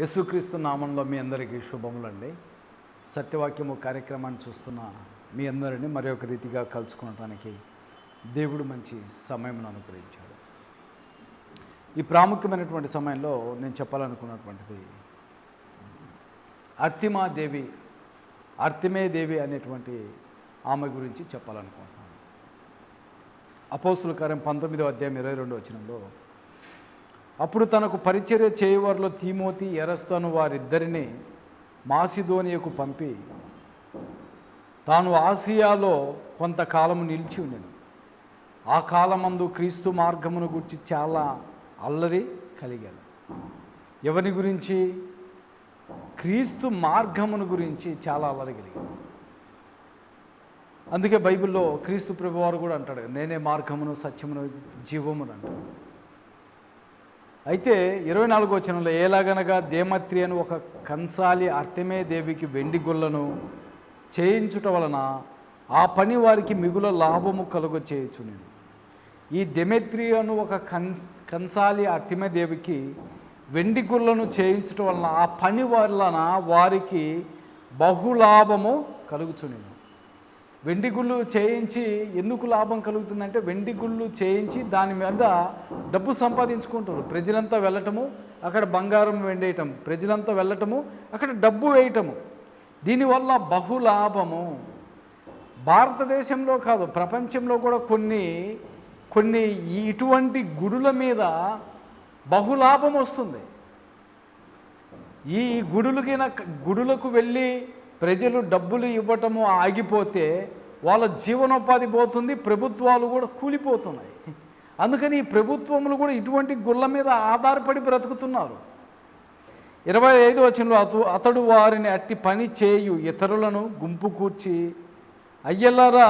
యేసుక్రీస్తు నామంలో మీ అందరికీ శుభములండి. సత్యవాక్యము కార్యక్రమాన్ని చూస్తున్న మీ అందరినీ మరి ఒక రీతిగా కలుసుకోవటానికి దేవుడు మంచి సమయం అనుగ్రహించాడు. ఈ ప్రాముఖ్యమైనటువంటి సమయంలో నేను చెప్పాలనుకున్నటువంటిది అర్తిమాదేవి అర్తిమే దేవి అనేటువంటి ఆమె గురించి చెప్పాలనుకుంటున్నాను. అపోస్తుల కార్యం పంతొమ్మిదో అధ్యాయం ఇరవై రెండు వచనంలో అప్పుడు తనకు పరిచర్య చేయవారిలో తీమోతి ఎరస్తను వారిద్దరిని మాసిధోనియకు పంపి తాను ఆసియాలో కొంతకాలము నిలిచి ఉండెను. ఆ కాలమందు క్రీస్తు మార్గమును గురించి చాలా అల్లరి కలిగాను. ఎవరి గురించి? క్రీస్తు మార్గమును గురించి చాలా అల్లరి కలిగాను. అందుకే బైబిల్లో క్రీస్తు ప్రభువారు కూడా అంటాడు నేనే మార్గమును సత్యమును జీవమును అంటాడు. అయితే ఇరవై నాలుగో వచనంలో ఏలాగనగా దేమత్రి అని ఒక కంసాలి అర్థమే దేవికి వెండి గుళ్ళను చేయించుట వలన ఆ పని వారికి మిగుల లాభము కలుగ చేయొచ్చు నేను. ఈ దెమెత్రి అను ఒక కన్స్ కంసాలి అర్థమే దేవికి వెండి గుళ్ళను చేయించటం వలన ఆ పని వలన వారికి బహులాభము కలుగుచు నేను. వెండి గుళ్ళు చేయించి ఎందుకు లాభం కలుగుతుందంటే వెండి గుళ్ళు చేయించి దాని మీద డబ్బు సంపాదించుకుంటారు. ప్రజలంతా వెళ్ళటము అక్కడ బంగారం వెండేయటం ప్రజలంతా వెళ్ళటము అక్కడ డబ్బు వేయటము. దీనివల్ల బహులాభము భారతదేశంలో కాదు ప్రపంచంలో కూడా కొన్ని కొన్ని ఇటువంటి గుడుల మీద బహులాభం వస్తుంది. ఈ గుడులకి గుడులకు వెళ్ళి ప్రజలు డబ్బులు ఇవ్వటము ఆగిపోతే వాళ్ళ జీవనోపాధి పోతుంది ప్రభుత్వాలు కూడా కూలిపోతున్నాయి. అందుకని ఈ ప్రభుత్వములు కూడా ఇటువంటి గుళ్ళ మీద ఆధారపడి బ్రతుకుతున్నారు. ఇరవై ఐదు వచనంలో అతు అతడు వారిని అట్టి పని చేయు ఇతరులను గుంపు కూర్చి అయ్యలారా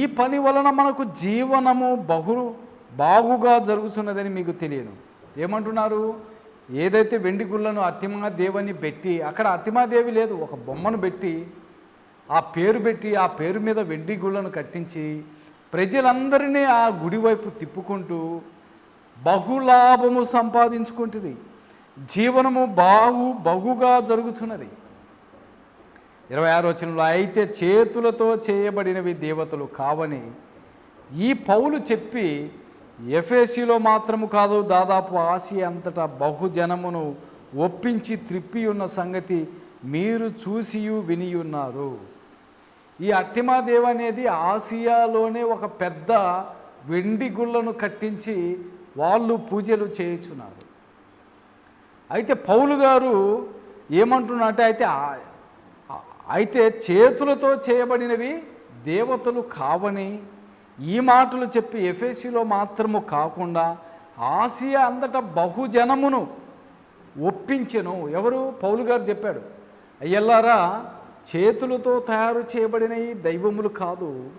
ఈ పని వలన మనకు జీవనము బహు బాగుగా జరుగుతున్నదని మీకు తెలియను. ఏమంటున్నారు? ఏదైతే వెండి గుళ్ళను అతిమాదేవని పెట్టి అక్కడ అతిమాదేవి లేదు ఒక బొమ్మను పెట్టి ఆ పేరు పెట్టి ఆ పేరు మీద వెండి గుళ్ళను కట్టించి ప్రజలందరినీ ఆ గుడి వైపు తిప్పుకుంటూ బహులాభము సంపాదించుకుంటుంది జీవనము బాగు బహుగా జరుగుతున్నది ఇరవై ఆరు వచనంలో అయితే చేతులతో చేయబడినవి దేవతలు కావని ఈ పౌలు చెప్పి ఎఫ్ఎస్సిలో మాత్రము కాదు దాదాపు ఆసియా అంతటా బహుజనమును ఒప్పించి త్రిప్పి ఉన్న సంగతి మీరు చూసియు వినియున్నారు. ఈ అర్తిమాదేవ్ అనేది ఆసియాలోనే ఒక పెద్ద వెండి గుళ్ళను కట్టించి వాళ్ళు పూజలు చేయుచున్నారు. అయితే పౌలు గారు ఏమంటున్నట్టే అయితే అయితే చేతులతో చేయబడినవి దేవతలు కావని ఈ మాటలు చెప్పి ఎఫ్ఎస్సిలో మాత్రము కాకుండా ఆసియా అంతటా బహుజనమును ఒప్పించెను. ఎవరు? పౌలు గారు చెప్పాడు. అయ్యల్లారా చేతులతో తయారు చేయబడినవి దైవములు కాదు.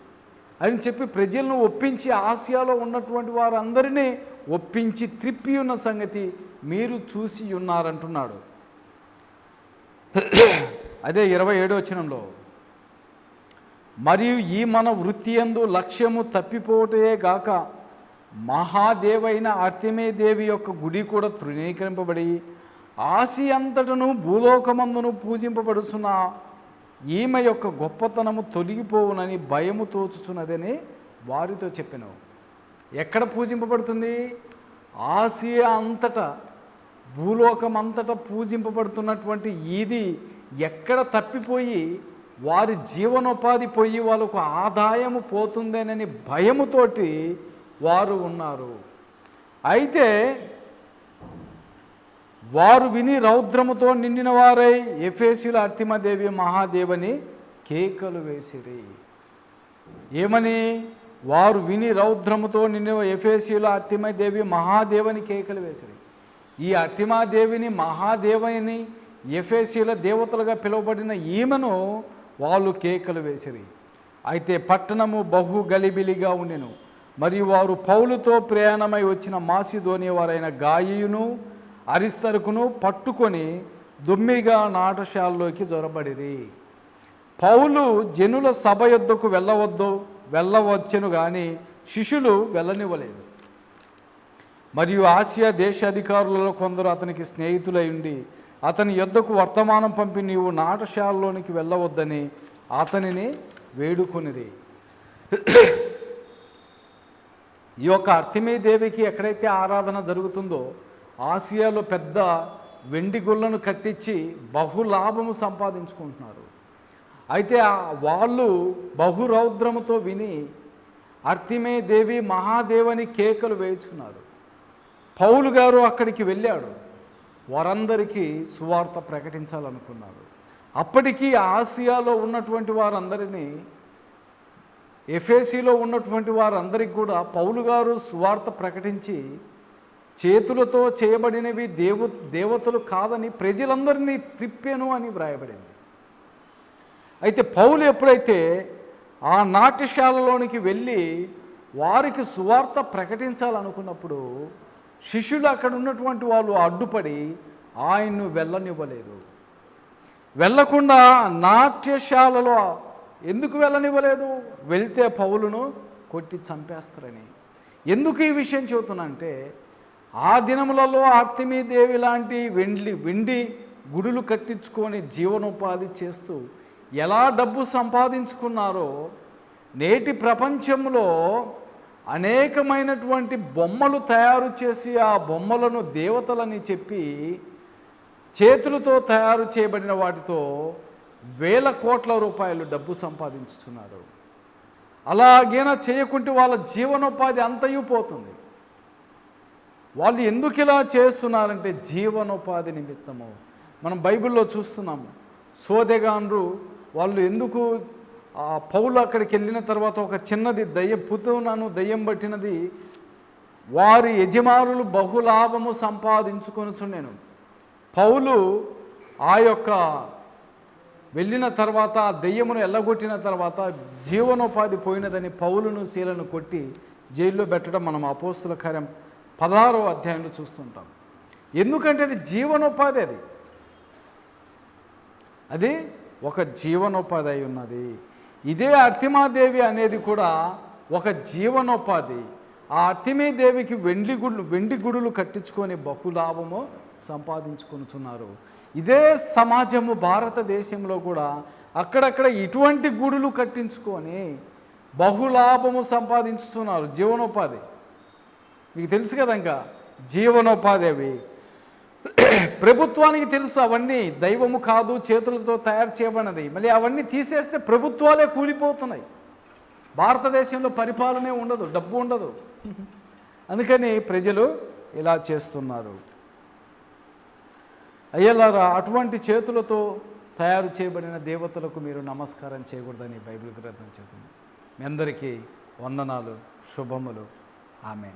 అని చెప్పి ప్రజలను ఒప్పించి ఆసియాలో ఉన్నటువంటి వారందరినీ ఒప్పించి త్రిప్పి ఉన్న సంగతి మీరు చూసి ఉన్నారంటున్నాడు. అదే ఇరవై ఏడో వచనంలో. మరియు ఈ మన వృత్తి యందు లక్ష్యము తప్పిపోటే గాక మహాదేవైన అర్తిమే దేవి యొక్క గుడి కూడా తృణీకరింపబడి ఆసి అంతటను భూలోకమందును పూజింపబడుచున్న ఈమె యొక్క గొప్పతనము తొలగిపోవునని భయము తోచుచున్నదని వారితో చెప్పినావు. ఎక్కడ పూజింపబడుతుంది? ఆసియా అంతటా భూలోకం అంతటా పూజింపబడుతున్నటువంటి ఇది ఎక్కడ తప్పిపోయి వారి జీవనోపాధి పోయి వాళ్ళకు ఆదాయము పోతుందేనని భయముతోటి వారు ఉన్నారు. అయితే వారు విని రౌద్రముతో నిండిన వారై ఎఫేసుల అర్తిమదేవి మహాదేవని కేకలు వేసిరి. ఏమని? వారు విని రౌద్రముతో నిన్న ఎఫేసుల అర్తిమదేవి మహాదేవని కేకలు వేసిరి. ఈ అర్తిమాదేవిని మహాదేవని ఎఫేసీల దేవతలుగా పిలువబడిన ఈమెను వాళ్ళు కేకలు వేసిరి. అయితే పట్టణము బహు గలిబిలిగా ఉండెను. మరియు వారు పౌలుతో ప్రయాణమై వచ్చిన మాసిధోని వారైన గాయీయును అరిస్తరుకును పట్టుకొని దుమ్మిగా నాటశాలలోకి జొరబడిరి. పౌలు జనుల సభ యొద్దకు వెళ్ళవద్దు వెళ్ళవచ్చును కానీ శిష్యులు వెళ్ళనివ్వలేదు. మరియు ఆసియా దేశ అధికారులలో కొందరు అతనికి స్నేహితులై ఉండి అతని యొద్దకు వర్తమానం పంపి నీవు నాటశాలలోనికి వెళ్ళవద్దని అతనిని వేడుకొనిరి. ఈ యొక్క అర్థమీ దేవికి ఎక్కడైతే ఆరాధన జరుగుతుందో ఆసియాలో పెద్ద వెండి గుళ్ళను కట్టించి బహులాభము సంపాదించుకుంటున్నారు. అయితే వాళ్ళు బహురౌద్రముతో విని అర్థిమే దేవి మహాదేవని కేకలు వేయించున్నారు పౌలు గారు అక్కడికి వెళ్ళాడు. వారందరికీ సువార్త ప్రకటించాలనుకున్నారు. అప్పటికీ ఆసియాలో ఉన్నటువంటి వారందరినీ ఎఫ్ఏసీలో ఉన్నటువంటి వారందరికి కూడా పౌలు గారు సువార్త ప్రకటించి చేతులతో చేయబడినవి దేవ దేవతలు కాదని ప్రజలందరినీ త్రిప్పెను అని వ్రాయబడింది. అయితే పౌలు ఎప్పుడైతే ఆ నాట్యశాలలోనికి వెళ్ళి వారికి సువార్త ప్రకటించాలనుకున్నప్పుడు శిష్యులు అక్కడ ఉన్నటువంటి వాళ్ళు అడ్డుపడి ఆయన్ను వెళ్ళనివ్వలేదు. వెళ్ళకుండా నాట్యశాలలో ఎందుకు వెళ్ళనివ్వలేదు? వెళ్తే పౌలును కొట్టి చంపేస్తారని. ఎందుకు ఈ విషయం చెబుతున్నా అంటే ఆ దినములలో దేవి లాంటి వెండి వెండి గుడులు కట్టించుకొని జీవనోపాధి చేస్తూ ఎలా డబ్బు సంపాదించుకున్నారో నేటి ప్రపంచంలో అనేకమైనటువంటి బొమ్మలు తయారు చేసి ఆ బొమ్మలను దేవతలని చెప్పి చేతులతో తయారు చేయబడిన వాటితో వేల కోట్ల రూపాయలు డబ్బు సంపాదించుతున్నారు. అలాగేనా చేయకుంటే వాళ్ళ జీవనోపాధి అంతయు పోతుంది. వాళ్ళు ఎందుకు ఇలా చేస్తున్నారంటే జీవనోపాధి నిమిత్తము. మనం బైబిల్లో చూస్తున్నాము. సోదెగాన్రు వాళ్ళు ఎందుకు పౌలు అక్కడికి వెళ్ళిన తర్వాత ఒక చిన్నది దయ్యం పుతునను దయ్యం పట్టినది. వారి యజమానులు బహులాభము సంపాదించుకొనుచు నేను పౌలు ఆ యొక్క వెళ్ళిన తర్వాత ఆ దెయ్యమును ఎల్లగొట్టిన తర్వాత జీవనోపాధి పోయినదని పౌలును శీలను కొట్టి జైల్లో పెట్టడం మనం అపోస్తుల కార్యం పదహారో అధ్యాయంలో చూస్తుంటాం. ఎందుకంటే అది జీవనోపాధి అది. అది ఒక జీవనోపాధి అయి ఉన్నది. ఇదే అర్తిమాదేవి అనేది కూడా ఒక జీవనోపాధి. ఆ అర్తిమీదేవికి వెండి గుళ్ళు వెండి గుడులు కట్టించుకొని బహులాభము సంపాదించుకొనుచున్నారు. ఇదే సమాజము భారతదేశంలో కూడా అక్కడక్కడ ఇటువంటి గుడులు కట్టించుకొని బహులాభము సంపాదించుతున్నారు జీవనోపాధి. మీకు తెలుసు కదా ఇంకా జీవనోపాధి అవి. ప్రభుత్వానికి తెలుసు అవన్నీ దైవము కాదు చేతులతో తయారు చేయబడినది. మళ్ళీ అవన్నీ తీసేస్తే ప్రభుత్వాలే కూలిపోతున్నాయి. భారతదేశంలో పరిపాలనే ఉండదు డబ్బు ఉండదు. అందుకని ప్రజలు ఇలా చేస్తున్నారు. అయ్యలారా అటువంటి చేతులతో తయారు చేయబడిన దేవతలకు మీరు నమస్కారం చేయకూడదని బైబిల్ గ్రంథం చెబుతుంది. మీ అందరికీ వందనాలు శుభములు. ఆమె